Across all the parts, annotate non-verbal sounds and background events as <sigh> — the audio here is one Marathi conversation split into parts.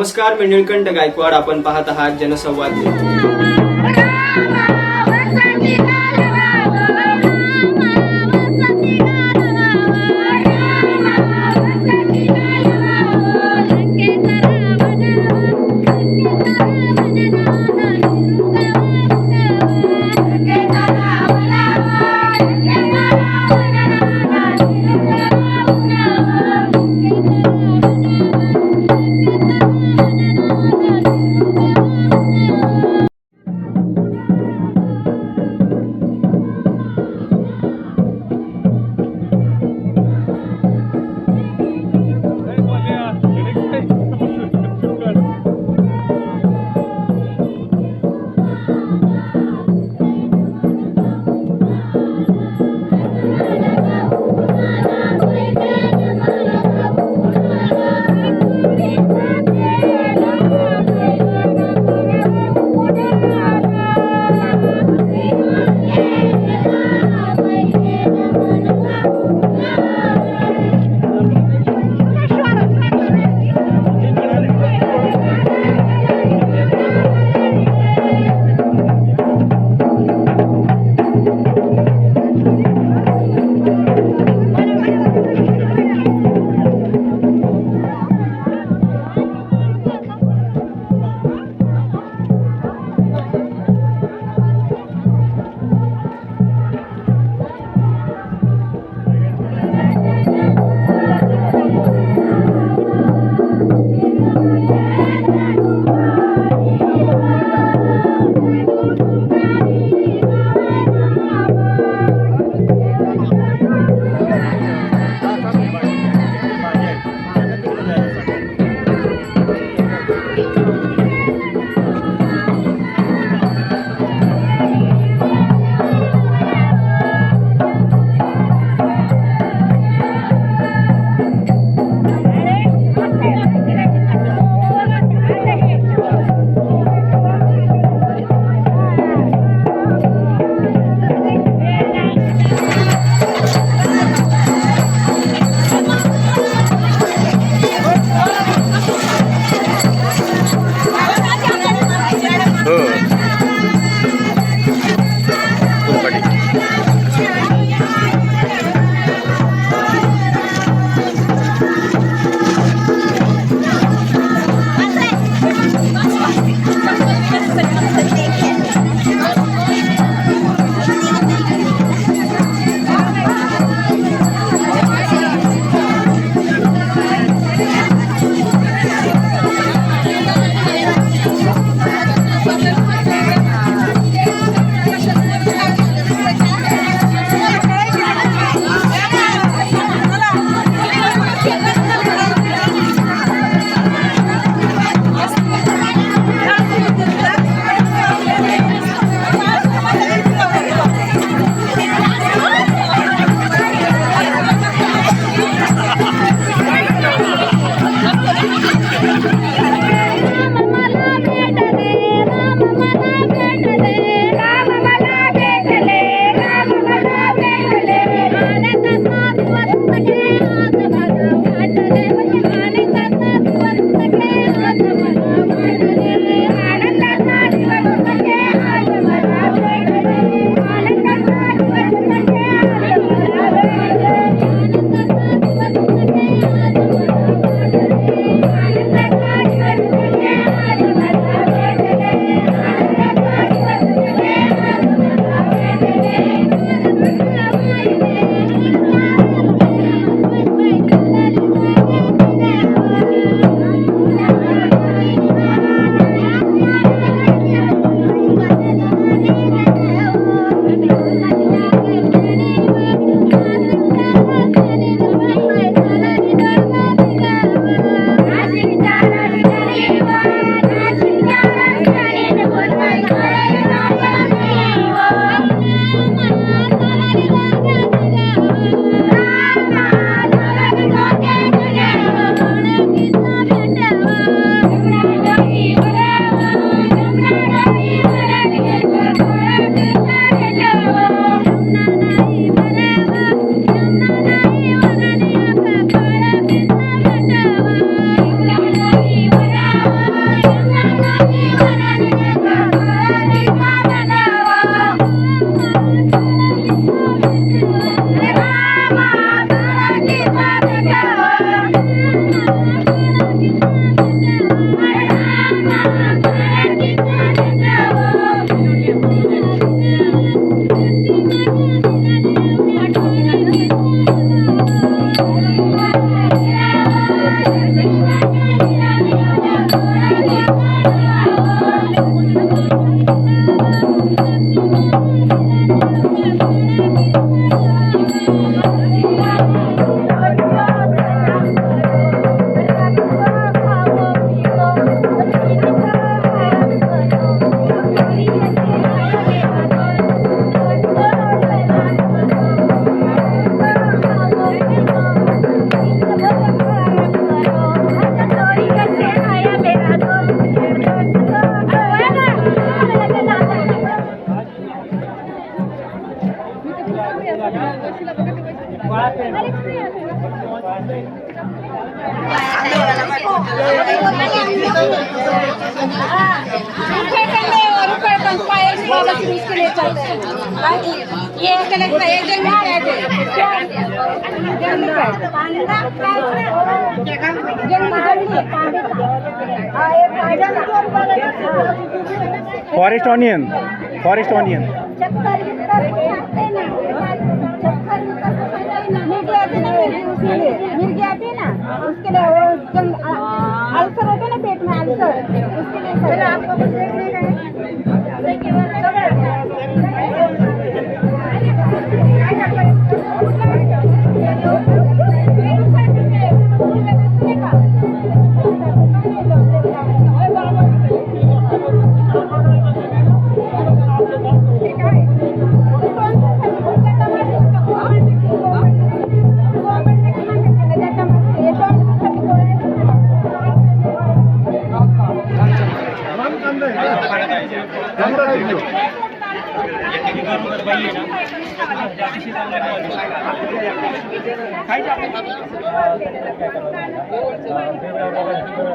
नमस्कार मी निळकंठ गायकवाड आपण पाहत आहात जनसंवाद. फॉरेस्ट ऑनियन फॉरेस्ट ऑनियन चक्कर उसके लिए मिर्गी आती है ना? उसके लिए वो अल्सर होता है ना पेट में अल्सर? उसके लिए आपको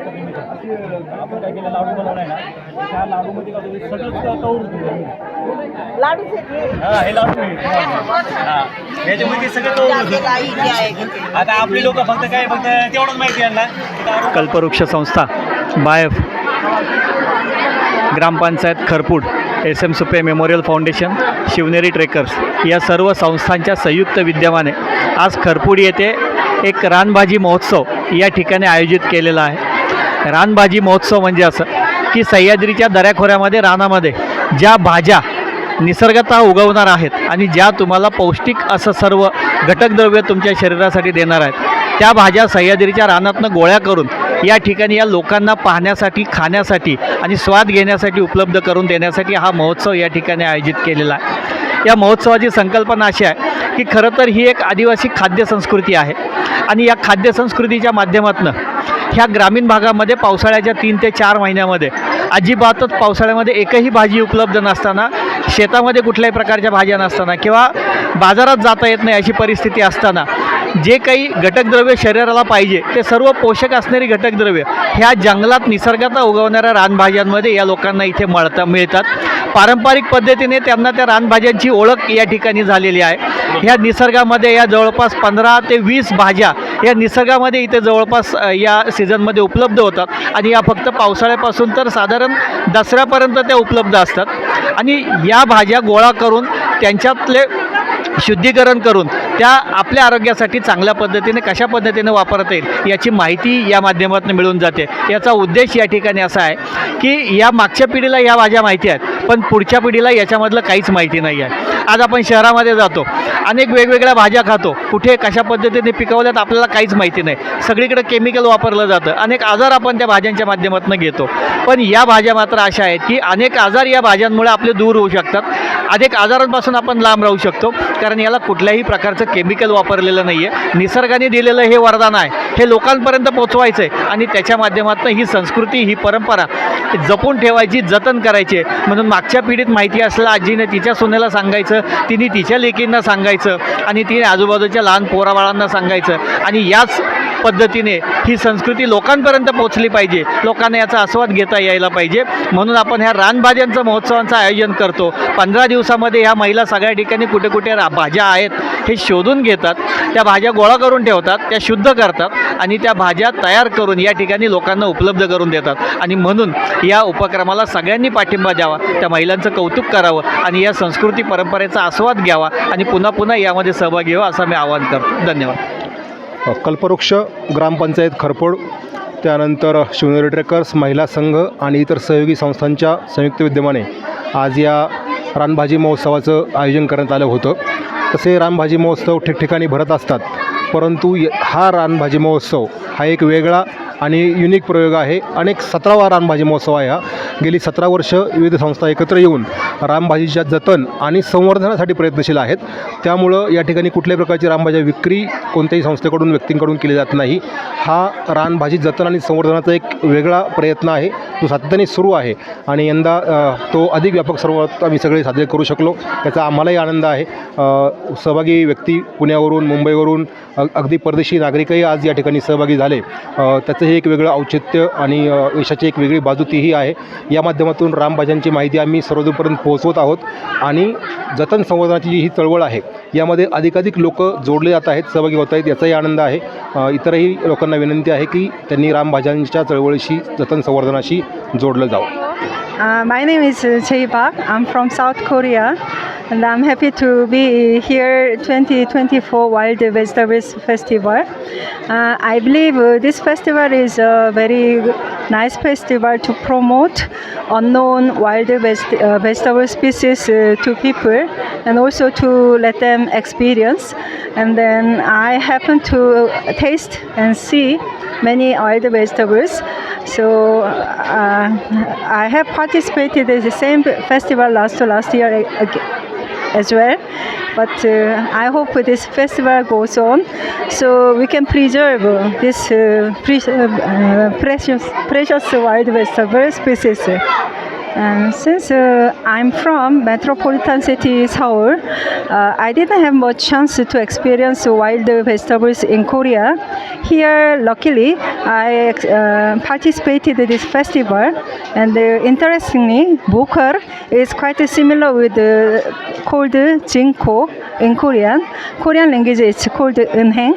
आपण काय केलं लाडू बनवलाय ना त्या लाडूमध्ये कौर लाडू हा. हे लाडू याच्यामध्ये सगळं कौर आता आपली लोक फक्त काय फक्त तेवढंच माहिती यांना कल्पवृक्ष संस्था बायफ ग्रामपंचायत Kharpud. S M Supe memorial foundation Shivneri trekkers या सर्व संस्थांच्या संयुक्त विद्यमाने आज खरपुडी येथे एक रानभाजी महोत्सव या ठिकाणी आयोजित केलेला आहे. रानभाजी महोत्सव म्हणजे असं की सह्याद्रीच्या दऱ्याखोऱ्यामध्ये रानामध्ये ज्या भाज्या निसर्गतः उगवणार आहेत आणि ज्या तुम्हाला पौष्टिक असं सर्व घटकद्रव्य तुमच्या शरीरासाठी देणार आहेत त्या भाज्या सह्याद्रीच्या रानातनं गोळ्या करून या ठिकाणी या लोकांना पाहण्यासाठी खाण्यासाठी आणि स्वाद घेण्यासाठी उपलब्ध करून देण्यासाठी हा महोत्सव या ठिकाणी आयोजित केलेला आहे. या महोत्सवाची संकल्पना अशी आहे की खरं तर ही एक आदिवासी खाद्य संस्कृती आहे आणि या खाद्य संस्कृतीच्या माध्यमातून ह्या ग्रामीण भागामध्ये पावसाळ्याच्या तीन ते चार महिन्यामध्ये अजिबातच पावसाळ्यामध्ये एकही भाजी उपलब्ध नसताना शेतामध्ये कुठल्याही प्रकारच्या भाज्या नसताना किंवा बाजारात जाता येत नाही अशी परिस्थिती असताना जे काही घटकद्रव्य शरीराला पाहिजे ते सर्व पोषक असणारी घटकद्रव्य ह्या जंगलात निसर्गात उगवणाऱ्या रानभाज्यांमध्ये या लोकांना इथे मळता मिळतात. पारंपरिक पद्धतीने त्यांना त्या रानभाज्यांची ओळख या ठिकाणी झालेली आहे. ह्या निसर्गामध्ये या जवळपास पंधरा ते वीस भाज्या या निसर्गामध्ये इथे जवळपास या सीझनमध्ये उपलब्ध होतात. आणि या फक्त पावसाळ्यापासून तर साधारण दसऱ्यापर्यंत त्या उपलब्ध असतात. आणि या भाज्या गोळा करून त्यांच्यातले शुद्धीकरण करून त्या आपल्या आरोग्यासाठी चांगल्या पद्धतीने कशा पद्धतीने वापरता येईल याची माहिती या माध्यमातून मिळून जाते. याचा उद्देश या ठिकाणी असा आहे की या मागच्या पिढीला या भाज्या माहिती आहेत पण पुढच्या पिढीला याच्यामधलं काहीच माहिती नाही आहे. आज आपण शहरामध्ये जातो अनेक वेगवेगळ्या भाज्या खातो कुठे कशा पद्धतीने पिकवल्यात आपल्याला काहीच माहिती नाही. सगळीकडे केमिकल वापरलं जातं. अनेक आजार आपण त्या भाज्यांच्या माध्यमातून घेतो. पण या भाज्या मात्र अशा आहेत की अनेक आजार या भाज्यांमुळे आपले दूर होऊ शकतात. अनेक आजारांपासून आपण लांब राहू शकतो कारण याला कुठल्याही प्रकारचं केमिकल वापरलेलं नाही आहे निसर्गाने दिलेलं हे वरदान आहे हे लोकांपर्यंत पोचवायचं आहे आणि त्याच्या माध्यमातून ही संस्कृती ही परंपरा जपून ठेवायची जतन करायची आहे. म्हणून मागच्या पिढीत माहिती असलेलं आजीने तिच्या सोन्याला सांगायचं तिने तिच्या लेकींना सांगायचं आणि तिने आजूबाजूच्या लहान पोराबाळांना सांगायचं आणि याच पद्धतीने ही संस्कृती लोकांपर्यंत पोचली पाहिजे. लोकांना याचा आस्वाद घेता यायला पाहिजे. म्हणून आपण ह्या रानभाज्यांचं महोत्सवांचं आयोजन करतो. पंधरा दिवसामध्ये ह्या महिला सगळ्या ठिकाणी कुठे कुठे रा भाज्या आहेत हे शोधून घेतात. त्या भाज्या गोळा करून ठेवतात. त्या शुद्ध करतात आणि त्या भाज्या तयार करून या ठिकाणी लोकांना उपलब्ध करून देतात. आणि म्हणून या उपक्रमाला सगळ्यांनी पाठिंबा द्यावा. त्या महिलांचं कौतुक करावं आणि या संस्कृती परंपरेचा आस्वाद घ्यावा आणि पुन्हा पुन्हा यामध्ये सहभागी व्हावा असं मी आवाहन करतो. धन्यवाद. कल्पवृक्ष ग्रामपंचायत खरपोड त्यानंतर शिवनेरी ट्रेकर्स महिला संघ आणि इतर सहयोगी संस्थांच्या संयुक्त विद्यमाने आज या रानभाजी महोत्सवाचं आयोजन करण्यात आलं होतं. तसे रानभाजी महोत्सव ठिकठिकाणी भरत असतात परंतु हा रानभाजी महोत्सव हा एक वेगळा आणि युनिक प्रयोग आहे. अनेक सतरावा रानभाजी महोत्सव आहे हा. गेली सतरा वर्ष विविध संस्था एकत्र येऊन रामभाजीच्या जतन आणि संवर्धनासाठी प्रयत्नशील आहेत. त्यामुळं या ठिकाणी कुठल्याही प्रकारची रामभाज्या विक्री कोणत्याही संस्थेकडून व्यक्तींकडून केली जात नाही. हा रानभाजी जतन आणि संवर्धनाचा एक वेगळा प्रयत्न आहे. तो सातत्याने सुरू आहे आणि यंदा तो अधिक व्यापक स्वरूपात आम्ही सगळे साजरे करू शकलो. त्याचा आम्हालाही आनंद आहे. सहभागी व्यक्ती पुण्यावरून मुंबईवरून अगदी परदेशी नागरिकही आज या ठिकाणी सहभागी झाले. त्याचं हे एक वेगळं औचित्य आणि यशाची एक वेगळी बाजू तीही आहे. या माध्यमातून रानभाज्यांची माहिती आम्ही सर्वदूरपर्यंत पोहोचवत आहोत आणि जतन संवर्धनाची जी ही चळवळ आहे यामध्ये अधिकाधिक लोक जोडले जात आहेत सहभागी होत आहेत याचाही आनंद आहे. इतरही लोकांना विनंती आहे की त्यांनी रामभाज्यांच्या चळवळीशी जतन संवर्धनाशी जोडलं जावं. My name is is uh, Choi Park. I'm from and I'm happy to be here 2024 Wild Vegetables Festival. Uh, I believe uh, this festival is a very nice festival to promote unknown wild veg- uh, vegetable species uh, to people, and also to let them experience. And then I happen to taste and see many wild vegetables. So uh, I have participated in the same festival last last year ag- as well. But uh, I hope this festival goes on, so we can preserve uh, this uh, pre- uh, precious precious wild vegetable species. And since uh, I'm from metropolitan city Seoul, uh, I didn't have much chance to experience wild vegetables in Korea. Here, luckily, I uh, participated in this festival, and uh, interestingly, bokor is quite similar with the called jinko in Korean. Korean language it's called eunhaeng.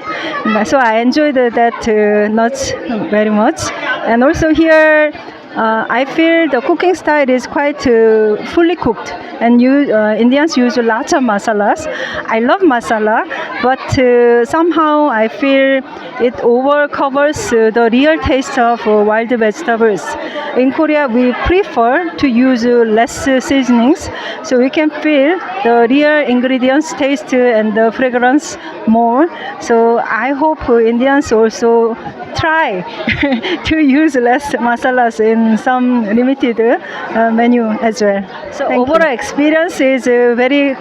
So I enjoyed that uh, nuts very much, and also here. Uh, I feel the cooking style is quite uh, fully cooked, and you uh, Indians use lots of masalas. I love masala, but uh, somehow I feel it overcovers uh, the real taste of uh, wild vegetables. In Korea, we prefer to use less seasonings, so we can feel the real ingredients taste and the fragrance more. So I hope Indians also try <laughs> to use less masalas in some limited uh, menu as well. So overall experience is uh, very.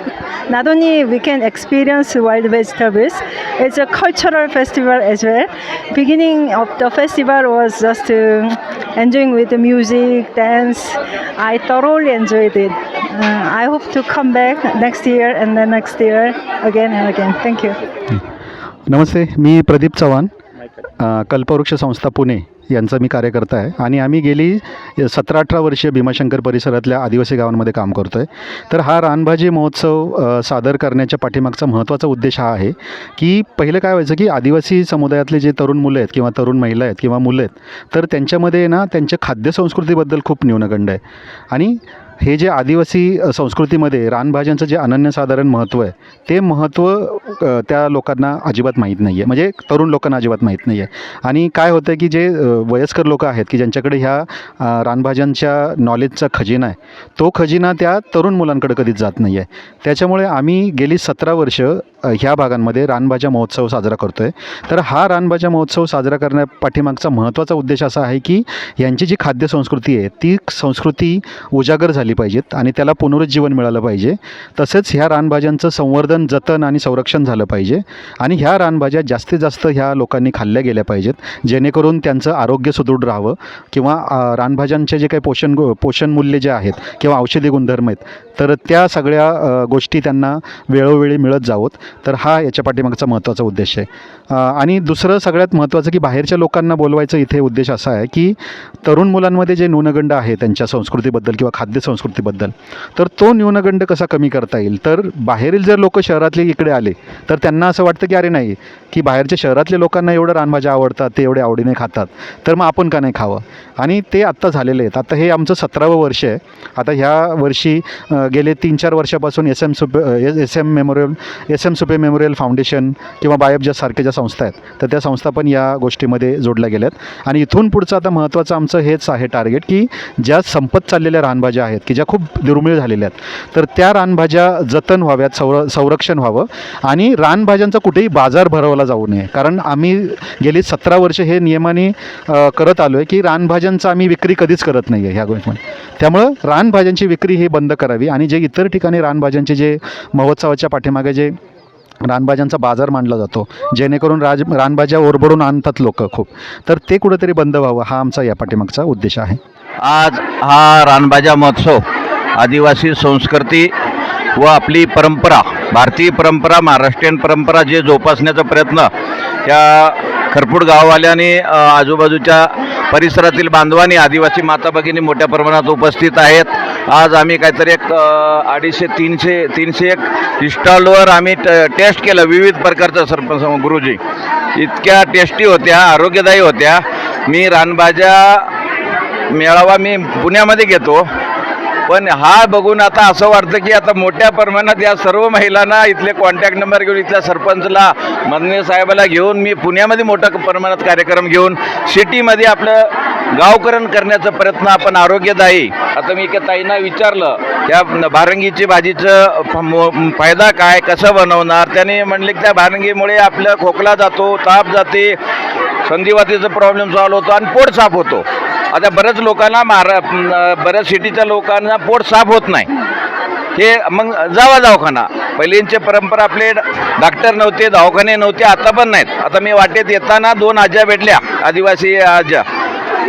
Not only we can experience wild vegetables, it's a cultural festival as well. Beginning of the festival was just uh, enjoying with the music, dance. I thoroughly enjoyed it. Uh, I hope to come back next year and then next year again and again. Thank you. नमस्ते मी प्रदीप चव्हाण अ, कल्पवृक्ष संस्था पुणे यांचा मी कार्यकर्ता आहे. आणि आम्ही गेली सतरा अठरा वर्षीय भीमाशंकर परिसरातल्या आदिवासी गावांमध्ये काम करतो आहे तर हा रानभाजी महोत्सव सादर करण्याच्या पाठीमागचा महत्त्वाचा उद्देश हा आहे की पहिलं काय व्हायचं की आदिवासी समुदायातले जे तरुण मुलं आहेत किंवा तरुण महिला आहेत किंवा मुलं आहेत तर त्यांच्यामध्ये ना त्यांच्या खाद्यसंस्कृतीबद्दल खूप न्यूनगंड आहे. आणि हे जे आदिवासी संस्कृतीमध्ये रानभाज्यांचं जे अनन्यसाधारण महत्त्व आहे ते महत्त्व त्या लोकांना अजिबात माहीत नाही आहे म्हणजे तरुण लोकांना अजिबात माहीत नाही आहे आणि काय होतं की जे वयस्कर लोक आहेत की ज्यांच्याकडे ह्या रानभाज्यांच्या नॉलेजचा खजिना आहे तो खजिना त्या तरुण मुलांकडे कधीच जात नाही आहे त्याच्यामुळे आम्ही गेली सतरा वर्ष ह्या भागांमध्ये रानभाज्या महोत्सव साजरा करतो आहे तर हा रानभाज्या महोत्सव साजरा करण्या पाठीमागचा महत्त्वाचा उद्देश असा आहे की यांची जी खाद्य संस्कृती आहे ती संस्कृती उजागर झाली पाहिजेत आणि त्याला पुनरुज्जीवन मिळालं पाहिजे. तसेच ह्या रानभाज्यांचं संवर्धन जतन आणि संरक्षण झालं पाहिजे. आणि ह्या रानभाज्या जास्तीत जास्त ह्या लोकांनी खाल्ल्या गेल्या पाहिजेत. जेणेकरून त्यांचं आरोग्य सुदृढ राहावं किंवा रानभाज्यांचे जे काही पोषण पोषण मूल्य जे आहेत किंवा औषधी गुणधर्म आहेत तर त्या सगळ्या गोष्टी त्यांना वेळोवेळी मिळत जावत. तर हा याच्या पाठीमागचा महत्त्वाचा उद्देश आहे. आणि दुसरं सगळ्यात महत्त्वाचं की बाहेरच्या लोकांना बोलवायचं इथे उद्देश असा आहे की तरुण मुलांमध्ये जे न्यूनगंड आहे त्यांच्या संस्कृतीबद्दल किंवा खाद्य संस्कृतीबद्दल तर तो न्यूनगंड कसा कमी करता येईल? तर बाहेरील जर लोक शहरातले इकडे आले तर त्यांना असं वाटतं की अरे नाही की बाहेरच्या शहरातल्या लोकांना एवढं रानभाज्या आवडतात ते एवढे आवडीने खातात तर मग आपण का नाही खावं? आणि ते आत्ता झालेले आहेत. आता हे आमचं सतरावं वर्ष आहे. आता ह्या वर्षी गेले तीन चार वर्षापासून S M Supe S M memorial S M Supe memorial foundation किंवा बायबजा सारख्या ज्या संस्था आहेत. तर त्या संस्था पण या गोष्टीमध्ये जोडल्या गेल्यात. आणि इथून पुढचं आता महत्त्वाचं आमचं हेच आहे टार्गेट की ज्या संपत चाललेल्या रानभाज्या आहेत की ज्या खूप दुर्मिळ झालेल्या आहेत तर त्या रानभाज्या जतन व्हाव्यात संर संरक्षण व्हावं आणि रानभाज्यांचा कुठेही बाजार भरवला जाऊ नये. कारण आम्ही गेली सतरा वर्ष हे नियमाने करत आलो आहे की रानभाज्यांचा आम्ही विक्री कधीच करत नाही आहे ह्या गोष्टीमध्ये. त्यामुळं रानभाज्यांची विक्री ही बंद करावी आणि जे इतर ठिकाणी रानभाज्यांचे जे महोत्सवाच्या पाठीमागे जे रानभाज्यांचा बाजार मांडला जातो. जेणेकरून राज रानभाज्या ओरबडून आणतात लोक खूप. तर ते कुठेतरी बंद व्हावं हा आमचा या पाठीमागचा उद्देश आहे. आज हा रानभाज्या महोत्सव आदिवासी संस्कृती व आपली परंपरा भारतीय परंपरा महाराष्ट्रीयन परंपरा जे जोपासण्याचा प्रयत्न या खरपूड गाववाल्यानी आजूबाजूच्या परिसरातील बांधवांनी आदिवासी माता भगिनी मोठ्या प्रमाणात उपस्थित आहेत. आज आम्ही काहीतरी एक अडीचशे तीनशे तीनशे एक स्टॉलवर आम्ही ट टेस्ट केलं विविध प्रकारचं सरपंच गुरुजी. इतक्या टेस्टी होत्या आरोग्यदायी होत्या. मी रानभाज्या मेळावा मी पुण्यामध्ये घेतो. पण हा बघून आता असं वाटतं की आता मोठ्या प्रमाणात या सर्व महिलांना इथले कॉन्टॅक्ट नंबर घेऊन इथल्या सरपंचला मदने साहेबाला घेऊन मी पुण्यामध्ये मोठ्या प्रमाणात कार्यक्रम घेऊन सिटीमध्ये आपलं गावकरण करण्याचा प्रयत्न आपण आरोग्यदायी आता मी एका ताईंना विचारलं त्या भारंगीची भाजीचं फ- फायदा काय कसं बनवणार? त्याने म्हणले की त्या भारंगीमुळे आपलं खोकला जातो ताप जाते संधिवातीचा प्रॉब्लेम सॉल्व्ह होतो आणि पोट साफ होतो. आता बऱ्याच लोकांना महारा बऱ्याच सिटीच्या लोकांना पोट साफ होत नाही. हे मग जावा दवाखाना. पहिलींचे परंपरा आपले डॉक्टर नव्हते दवाखाने नव्हते आता पण नाहीत. आता मी वाटेत येताना दोन आज्या भेटल्या आदिवासी आज्या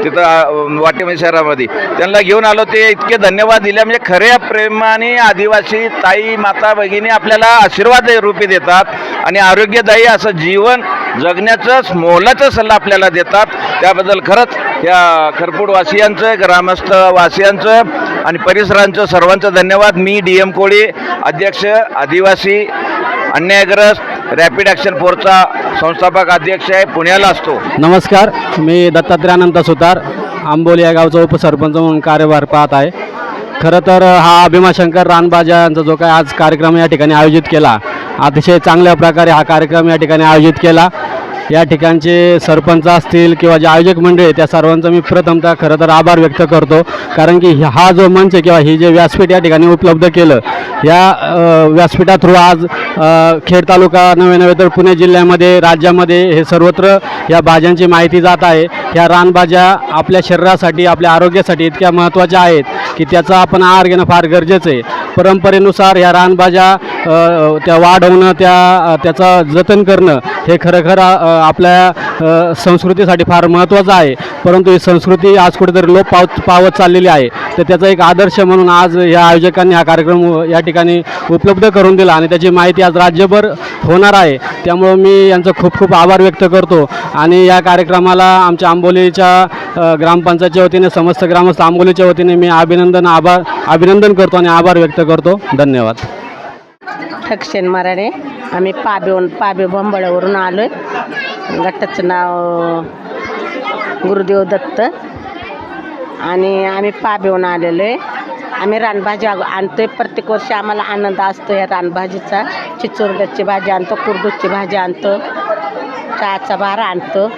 तिथं वाटेमध्ये शहरामध्ये. त्यांना घेऊन आलो ते इतके धन्यवाद दिले म्हणजे खऱ्या प्रेमाने आदिवासी ताई माता भगिनी आपल्याला आशीर्वाद रूपी देतात. आणि आरोग्यदायी असं जीवन जगण्याचं मोलाचा सल्ला आपल्याला देतात. त्याबद्दल खरंच या खरपूड वासियांचं ग्रामस्थ वासियांचं आणि परिसरांचं सर्वांचं धन्यवाद. मी डी एम कोळी अध्यक्ष आदिवासी अन्यायग्रस्त रॅपिड ॲक्शन फोर्सचा संस्थापक अध्यक्ष आहे पुण्याला असतो. नमस्कार मी दत्तात्रय सुतार आंबोली या गावचा उपसरपंच म्हणून कार्यभार पाहत आहे. खरं तर हा भीमाशंकर रानबाजा यांचा जो काय आज कार्यक्रम या ठिकाणी आयोजित केला अतिशय चांगल्या प्रकारे हा कार्यक्रम या ठिकाणी आयोजित केला. या ठिकाणचे सरपंच असतील किंवा जे आयोजक मंडळी आहे त्या सर्वांचा मी प्रथमतः खरं तर आभार व्यक्त करतो. कारण की हा जो मंच आहे किंवा ही जे व्यासपीठ या ठिकाणी उपलब्ध केलं या व्यासपीठा थ्रू आज खेड तालुका नव्हे नव्हे तर पुणे जिल्ह्यामध्ये राज्यामध्ये हे सर्वत्र या भाज्यांची माहिती जात आहे. ह्या रानभाज्या आपल्या शरीरासाठी आपल्या आरोग्यासाठी इतक्या महत्त्वाच्या आहेत की त्याचा आपण आहार घेणं फार गरजेचं आहे. परंपरेनुसार ह्या रानभाज्या त्या वाढवणं त्या त्याचं जतन करणं हे खरं खरं आपल्या संस्कृतीसाठी फार महत्त्वाचं आहे. परंतु ही संस्कृती आज कुठेतरी लोप पावत पावत चाललेली आहे. तर त्याचा एक आदर्श म्हणून आज या आयोजकांनी हा कार्यक्रम या ठिकाणी उपलब्ध करून दिला आणि त्याची माहिती आज राज्यभर होणार आहे. त्यामुळं मी यांचं खूप खूप आभार व्यक्त करतो. आणि या कार्यक्रमाला आमच्या आंबोलीच्या ग्रामपंचायतच्या वतीने समस्त ग्रामस्थ आंबोलीच्या वतीने मी अभिनंदन आभार अभिनंदन करतो आणि आभार व्यक्त करतो. धन्यवाद. ठक्षेन मराठे आम्ही पाबे पाबे बंबळावरून आलो आहे गटाचं नाव गुरुदेव दत्त. आणि आम्ही पाबेहून आलेलो आहे. आम्ही रानभाजी आणतो आहे प्रत्येक वर्षी आम्हाला आनंद असतो या रानभाजीचा. चिचोरड्याची भाजी आणतो कुरडूची भाजी आणतो चहाचा भार आणतो.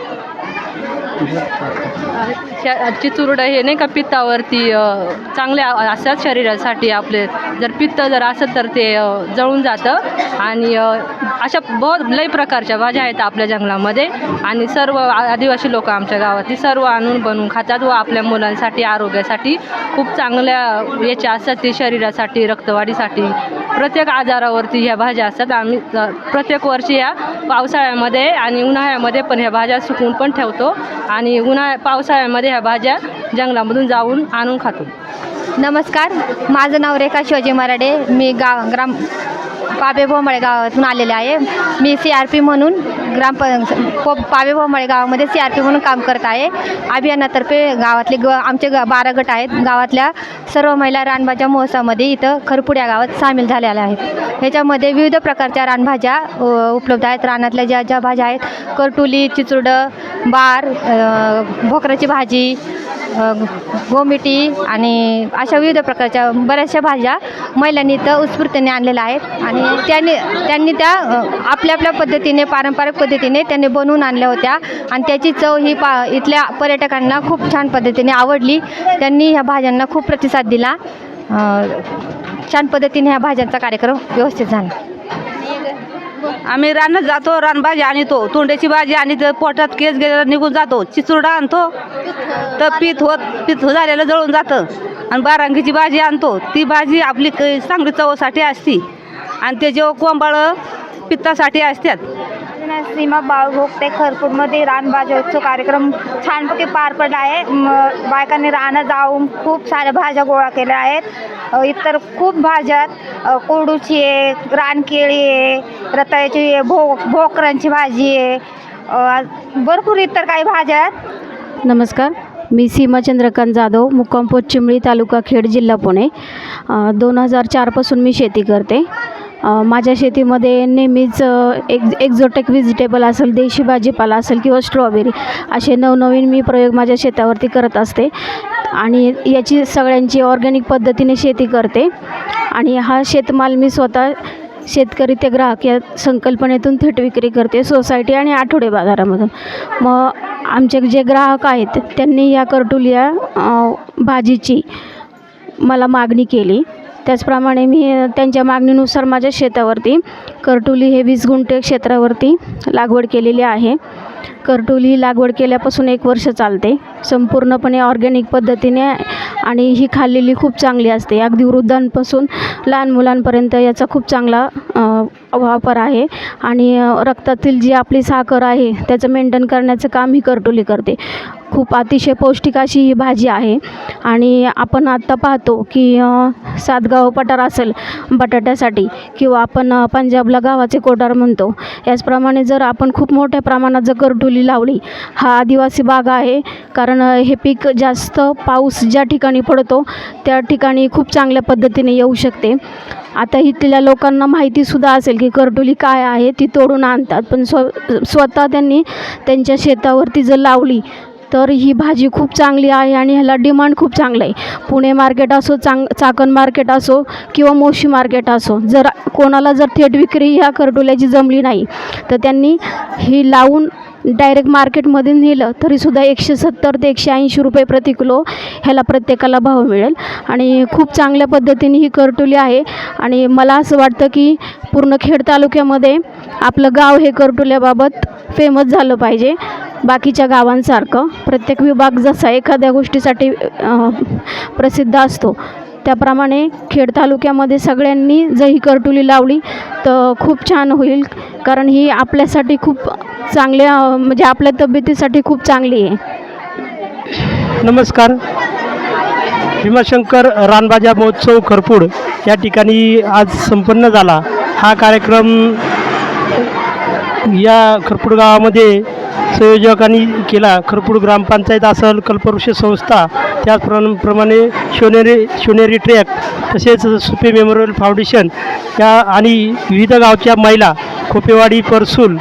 चिचुरडं हे नाही का पित्तावरती चांगल्या चांगले असतात शरीरासाठी आपले. जर पित्त जर असेल तर ते जळून जातं. आणि अशा बहुत लई प्रकारच्या भाज्या आहेत आपल्या जंगलामध्ये. आणि सर्व आदिवासी लोक आमच्या गावातली सर्व आणून बनवून खातात व आपल्या मुलांसाठी आरोग्यासाठी खूप चांगल्या याच्या असतात ते शरीरासाठी रक्तवाढीसाठी. प्रत्येक आजारावरती ह्या भाज्या असतात. आम्ही प्रत्येक वर्षी ह्या पावसाळ्यामध्ये आणि उन्हाळ्यामध्ये पण ह्या भाज्या सुकून पण ठेवतो. आणि उन्हाळ्या पावसाळ्यामध्ये ह्या भाज्या जंगलामधून जाऊन आणून खातो. नमस्कार माझं नाव रेखा शिवाजी मराडे. मी गा ग्राम पाबे भोमळे गावातून आलेले आहे. मी सी आर पी म्हणून ग्राम प पाबे भोमळे गावामध्ये सी आर पी म्हणून काम करत आहे. अभियानातर्फे गावातले ग आमचे ग बारा गट आहेत. गावातल्या सर्व महिला रानभाज्या महोत्सवामध्ये इथं खरपुड्या गावात सामील झालेल्या आहेत. ह्याच्यामध्ये विविध प्रकारच्या रानभाज्या उपलब्ध आहेत. रानातल्या ज्या ज्या भाज्या आहेत करटुली चिचुरडं बार भोकराची भाजी गोमिटी आणि अशा विविध प्रकारच्या बऱ्याचशा भाज्या महिलांनी इथं उत्स्फूर्तीने आणलेल्या आहेत. आणि त्यांनी त्यांनी त्या आपल्या आपल्या पद्धतीने पारंपरिक पद्धतीने त्यांनी बनवून आणल्या होत्या. आणि त्याची चव ही पा इथल्या पर्यटकांना खूप छान पद्धतीने आवडली. त्यांनी ह्या भाज्यांना खूप प्रतिसाद दिला. छान पद्धतीने ह्या भाज्यांचा कार्यक्रम व्यवस्थित झाला. आम्ही रानात जातो रानभाजी आणतो तोंड्याची भाजी आणि पोटात केस गेलेला निघून जातो चिचुरडा आणतो तर पीत होत पीत झालेलं जळून जातं. आणि बारांगीची भाजी आणतो ती भाजी आपली चांगली चवसाठी असती. आणि ते जेव्हा कोंबाळं पित्तासाठी असतात. सीमा बाळभोगते खरपूरमध्ये रानभाज्या उत्सव कार्यक्रम छानपैकी पार पडला आहे. म, बायकांनी रानं जाऊन खूप साऱ्या भाज्या गोळा केल्या आहेत. इतर खूप भाज्या कोरडूची आहे रानकेळी आहे रताळ्याची आहे भो भोकरांची भाजी आहे. भरपूर इतर काही भाज्या आहेत. नमस्कार. मी सीमा चंद्रकांत जाधव मुक्काम पोस्ट चिमणी तालुका खेड जिल्हा पुणे. दोन हजार चारपासून मी शेती करते. माझ्या शेतीमध्ये नेहमीच एक एक्झोटिक व्हेजिटेबल असेल देशी भाजीपाला असेल किंवा स्ट्रॉबेरी असे नवनवीन मी प्रयोग माझ्या शेतावरती करत असते. आणि याची सगळ्यांची ऑर्गॅनिक पद्धतीने शेती करते. आणि हा शेतमाल मी स्वतः शेतकरी ते ग्राहक या संकल्पनेतून थेट विक्री करते सोसायटी आणि आठवडे बाजारामधून. मग आमचे जे ग्राहक आहेत त्यांनी या करटुल या भाजीची मला मागणी केली. त्याचप्रमाणे मी त्यांच्या मागणीनुसार माझ्या शेतावरती करटुली हे वीस गुंठे क्षेत्रावरती लागवड केलेली आहे. करटुली लागवड केल्यापासून एक वर्ष चालते. संपूर्णपणे ऑर्गॅनिक पद्धतीने आणि ही खाल्लेली खूप चांगली असते. अगदी वृद्धांपासून लहान मुलांपर्यंत याचा खूप चांगला वापर आहे आणि रक्तातील जी आपली साखर आहे त्याचं मेंटेन करण्याचं काम ही करटुली करते. खूप अतिशय पौष्टिक अशी ही भाजी आहे. आणि आपण आत्ता पाहतो की सातगाव पठार असेल बटाट्यासाठी किंवा आपण पंजाबला गावाचे कोटार म्हणतो. याचप्रमाणे जर आपण खूप मोठ्या प्रमाणात जर गरडुली लावली हा आदिवासी भाग आहे. कारण हे पीक जास्त पाऊस ज्या ठिकाणी पडतो त्या ठिकाणी खूप चांगल्या पद्धतीने येऊ शकते. आता इथल्या लोकांना माहितीसुद्धा असेल की करडुली काय आहे ती तोडून आणतात. पण स्व स्वतः त्यांनी त्यांच्या शेतावरती जर लावली तर ही भाजी खूप चांगली आहे आणि ह्याला डिमांड खूप चांगलं आहे. पुणे मार्केट असो चांग चाकण मार्केट असो किंवा मोशी मार्केट असो जर कोणाला जर थेट विक्री ह्या करटुल्याची जमली नाही तर त्यांनी ही लावून डायरेक्ट मार्केटमध्ये नेलं तरीसुद्धा एकशे सत्तर ते एकशे ऐंशी रुपये प्रति किलो ह्याला प्रत्येकाला भाव मिळेल. आणि खूप चांगल्या पद्धतीने ही करटुली आहे. आणि मला असं वाटतं की पूर्ण खेड तालुक्यामध्ये आपलं गाव हे करटुल्याबाबत फेमस झालं पाहिजे. बाकीच्या गावांसारखं प्रत्येक विभाग जसा एखाद्या गोष्टीसाठी प्रसिद्ध असतो त्याप्रमाणे खेड तालुक्यामध्ये सगळ्यांनी जर ही करटुली लावली तर खूप छान होईल कारण ही आपल्यासाठी खूप चांगल्या म्हणजे आपल्या तब्येतीसाठी खूप चांगली आहे. नमस्कार. भीमाशंकर रानबाजा महोत्सव खरपूड या ठिकाणी आज संपन्न झाला. हा कार्यक्रम या खरपूड गावामध्ये संयोजकांनी केला. खरपूड ग्रामपंचायत असेल कल्पवृक्ष संस्था त्याचप्रमाणे शिवनेरी शिवनेरी ट्रॅक तसेच सुपे मेमोरियल फाउंडेशन या आणि विविध गावच्या महिला खोपेवाडी परसूल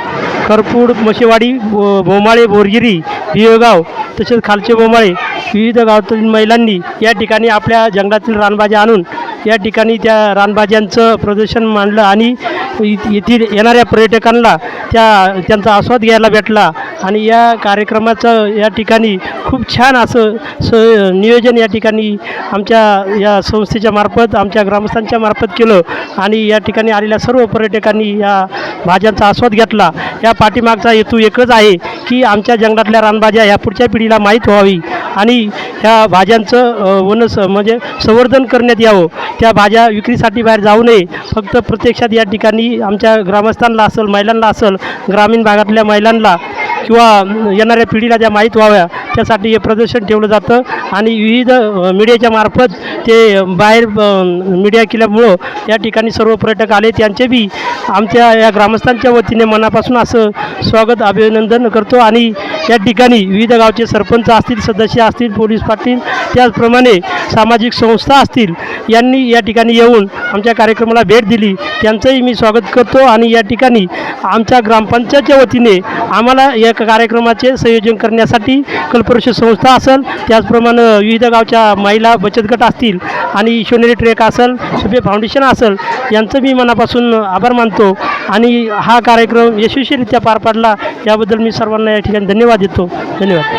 खरपूड मशेवाडी भो- भोमाळे बोरगिरी बियोगाव तसेच खालचे बोमाळे विविध गावातील महिलांनी या ठिकाणी आपल्या जंगलातील रानभाज्या आणून या ठिकाणी त्या रानभाज्यांचं प्रदर्शन मांडलं आणि येथील येणाऱ्या पर्यटकांना त्या त्यांचा आस्वाद घ्यायला भेटला. आणि या कार्यक्रमाचं या ठिकाणी खूप छान असं स नियोजन या ठिकाणी आमच्या या संस्थेच्या मार्फत आमच्या ग्रामस्थांच्या मार्फत केलं. आणि या ठिकाणी आलेल्या सर्व पर्यटकांनी या भाज्यांचा आस्वाद घेतला. या पाठीमागचा हेतू एकच आहे की आमच्या जंगलातल्या रानभाज्या ह्या पुढच्या पिढीला माहीत व्हावी. आणि ह्या भाज्यांचं वनस म्हणजे संवर्धन करण्यात यावं. त्या भाज्या विक्रीसाठी बाहेर जाऊ नये. फक्त प्रत्यक्षात या ठिकाणी आमच्या ग्रामस्थांना असेल महिलांना असेल ग्रामीण भागातल्या महिलांना किंवा येणाऱ्या पिढीला त्या माहीत व्हाव्या त्यासाठी हे प्रदर्शन ठेवलं जातं. आणि विविध मीडियाच्या मार्फत ते बाहेर मीडिया केल्यामुळं या ठिकाणी सर्व पर्यटक आले. त्यांचे बी आमच्या या ग्रामस्थांच्या वतीने मनापासून असं स्वागत अभिनंदन करतो. आणि या ठिकाणी विविध गावचे सरपंच असतील सदस्य असतील पोलीस पाटील त्याचप्रमाणे सामाजिक संस्था असतील यांनी या ठिकाणी येऊन आमच्या कार्यक्रमाला भेट दिली. त्यांचंही मी स्वागत करतो आणि या ठिकाणी आमच्या ग्रामपंचायतच्या वतीने आम्हाला या कार्यक्रमाचे संयोजन करण्यासाठी कल्पवृक्ष संस्था असेल त्याचप्रमाणे विविध गावच्या महिला बचत गट असतील आणि शोनेरी ट्रेक असेल सुभे फाउंडेशन असेल यांचं मी मनापासून आभार मानतो. आणि हा कार्यक्रम यशस्वीरित्या पार पाडला. याबद्दल मी सर्वांना या ठिकाणी धन्यवाद देतो. धन्यवाद.